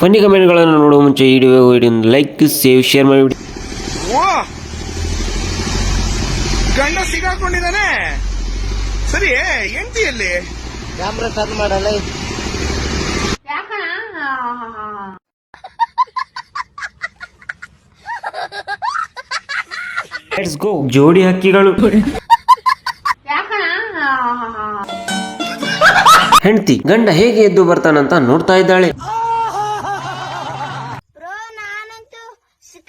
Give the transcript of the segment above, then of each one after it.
Funny ಕಮೆಂಟ್ಗಳನ್ನು ನೋಡುವ ಮುಂಚೆ video video like save share ಮಾಡಿಬಿಡಿ. ಗಂಡ ಸಿಗಾಕೊಂಡಿದ್ದಾನೆ. ಸರಿ ಎಂಟಿಯಲ್ಲಿ ಕ್ಯಾಮ್ರಾ ಟರ್ನ್ ಮಾಡಲ್ಲ ಲೆಟ್ಸ್ ಗೋ ಜೋಡಿ ಹಕ್ಕಿಗಳು. ಹೆಂಡತಿ ಗಂಡ ಹೇಗೆ ಎದ್ದು ಬರ್ತಾನಂತ ನೋಡ್ತಾ ಇದ್ದಾಳೆ.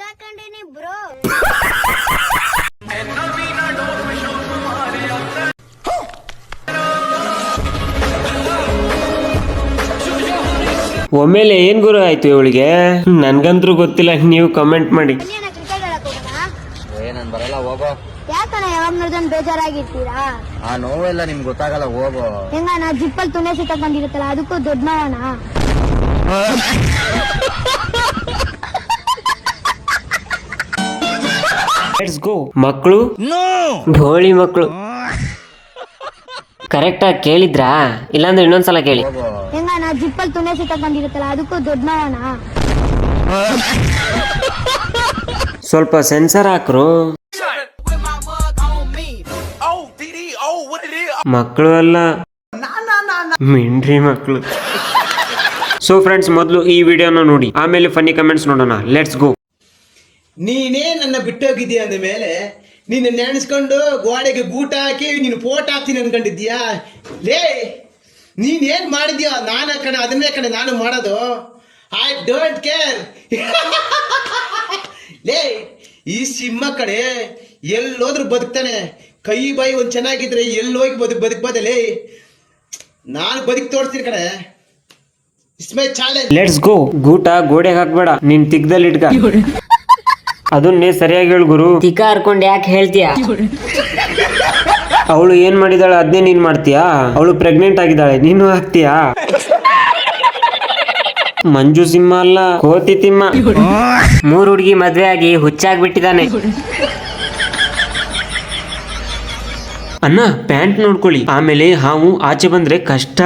ಸಿಕ್ಕಾಕೊಂಡಿನಿ ಬ್ರೋ. ಒಮ್ಮೆಲೆ ಏನ್ ಗುರು ಆಯ್ತು ಇವಳಿಗೆ? ನನ್ಗಂತೂ ಗೊತ್ತಿಲ್ಲ ನೀವು ಕಮೆಂಟ್ ಮಾಡಿ. ಬನ್ನಿ ಅಣ್ಣ ಕ್ರಿಕೆಟ್ ಆಡಕ್ ಹೋಗೋಣ? ಏ ನನ್ ಬರಲ್ಲ ಹೋಗೋ. ಯಾಕಣ್ಣ ಯಾವಾಗ ನೋಡಿದ್ರೆ ಬೇಜಾರಾಗಿರ್ತೀರಾ? ಆ ನೋವೆಲ್ಲ ನಿಮ್ಗೆ ಗೊತ್ತಾಗಲ್ಲ ಹೋಗೋ. ಹೆಂಗಣ್ಣ ಜಿಪ್ಪಲ್ ತುನೆ ಸಿಕ್ಕಾಕೊಂಡಿರುತ್ತಲ್ಲ ಅದಕ್ಕೂ ದೊಡ್ಡ ಮಾವನ? ಲೆಟ್ಸ್ ಗೋ ಮಕ್ಕಳು ಢೋಳಿ ಮಕ್ಕಳು ಕರೆಕ್ಟಾಗಿ ಕೇಳಿದ್ರಾ? ಇಲ್ಲಾಂದ್ರೆ ಇನ್ನೊಂದ್ಸಲ ಕೇಳಿ. ಹೋಗೋ ಹೆಂಗಣ್ಣ ಜಿಪ್ಪಲ್ ತುನೆ ಸಿಕ್ಕಾಕೊಂಡಿರುತ್ತಲ್ಲ ಅದಕ್ಕೂ ದೊಡ್ಡ ಮಾಡೋಣ ಸ್ವಲ್ಪ ಸೆನ್ಸರ್ ಹಾಕ್ರು. ಮಕ್ಕಳು ಅಲ್ಲ. ಮಿಂಡ್ರಿ ಮಕ್ಕಳು ಸೊ ಫ್ರೆಂಡ್ಸ್ ಮೊದಲು ಈ ವಿಡಿಯೋನ ನೋಡಿ. ಆಮೇಲೆ ಫನ್ನಿ ಕಮೆಂಟ್ಸ್ ನೋಡೋಣ. ಲೆಟ್ಸ್ ಗೋ ನೀನೇ ನನ್ನ ಬಿಟ್ಟೋಗಿದ್ದೀಯ ಅಂದ ಮೇಲೆ ನಿನ್ನ ನೆನೆಸ್ಕೊಂಡು ಗೋಡೆಗೆ ಗೂಟ ಹಾಕಿ ನೀನು ಫೋಟೋ ಹಾಕ್ತೀನಿ ಅನ್ಕೊಂಡಿದ್ಯಾ ಲೇ ನೀನ್ ಏನ್ ಮಾಡಿದ್ಯಾ? ನಾನ ಕಣೆ ಅದನ್ನೇ ಕಣೆ ನಾನು ಮಾಡೋದು. ಐ ಡೋಂಟ್ ಕೇರ್ ಲೇ ಈ ಸಿಂಹ ಕಡೆ ಎಲ್ಲೋದ್ರೂ ಬದುಕ್ತಾನೆ. ಕೈ ಬಾಯಿ ಒಂದು ಚೆನ್ನಾಗಿದ್ರೆ ಎಲ್ಲೋಗಿ ಬದುಕ್ ಬದುಕ್ಬೋದೆ ಲೇ. ನಾನು ಬದುಕ್ ತೋರಿಸ್ತೀನಿ ಕಣೆ. ಇಸ್ಮೈ ಚಾಲೆಂಜ್ ಲೆಟ್ಸ್ ಗೋ ಗೂಟ ಗೋಡೆಗೆ ಹಾಕ್ಬೇಡ. ನಿನ್ ತಿಗ್ದಲ್ಲಿ ಇಟ್ಕ ಅದನ್ನೇ ಸರಿಯಾಗಿ ಹೇಳು ಗುರು. ತಿಕ್ಕ ಹರ್ಕೊಂಡ್ ಯಾಕೆ ಹೇಳ್ತೀಯ? ಅವಳು ಏನ್ ಮಾಡಿದಾಳೆ ಅದನ್ನೇ ನೀನ್ ಮಾಡ್ತೀಯಾ? ಅವಳು ಪ್ರೆಗ್ನೆಂಟ್ ಆಗಿದ್ದಾಳೆ ನೀನು ಹಾಕ್ತೀಯಾ ಮಂಜು ಸಿಂಹ ಅಲ್ಲ ಕೋತಿ ತಿಮ್ಮ. ಮೂರ್ ಹುಡುಗಿ ಮದ್ವೆ ಆಗಿ ಹುಚ್ಚಾಗ್ಬಿಟ್ಟಿದ್ದಾನೆ. ಅಣ್ಣ ಪ್ಯಾಂಟ್ ನೋಡ್ಕೊಳ್ಳಿ. ಆಮೇಲೆ ಹಾವು ಆಚೆ ಬಂದ್ರೆ ಕಷ್ಟ.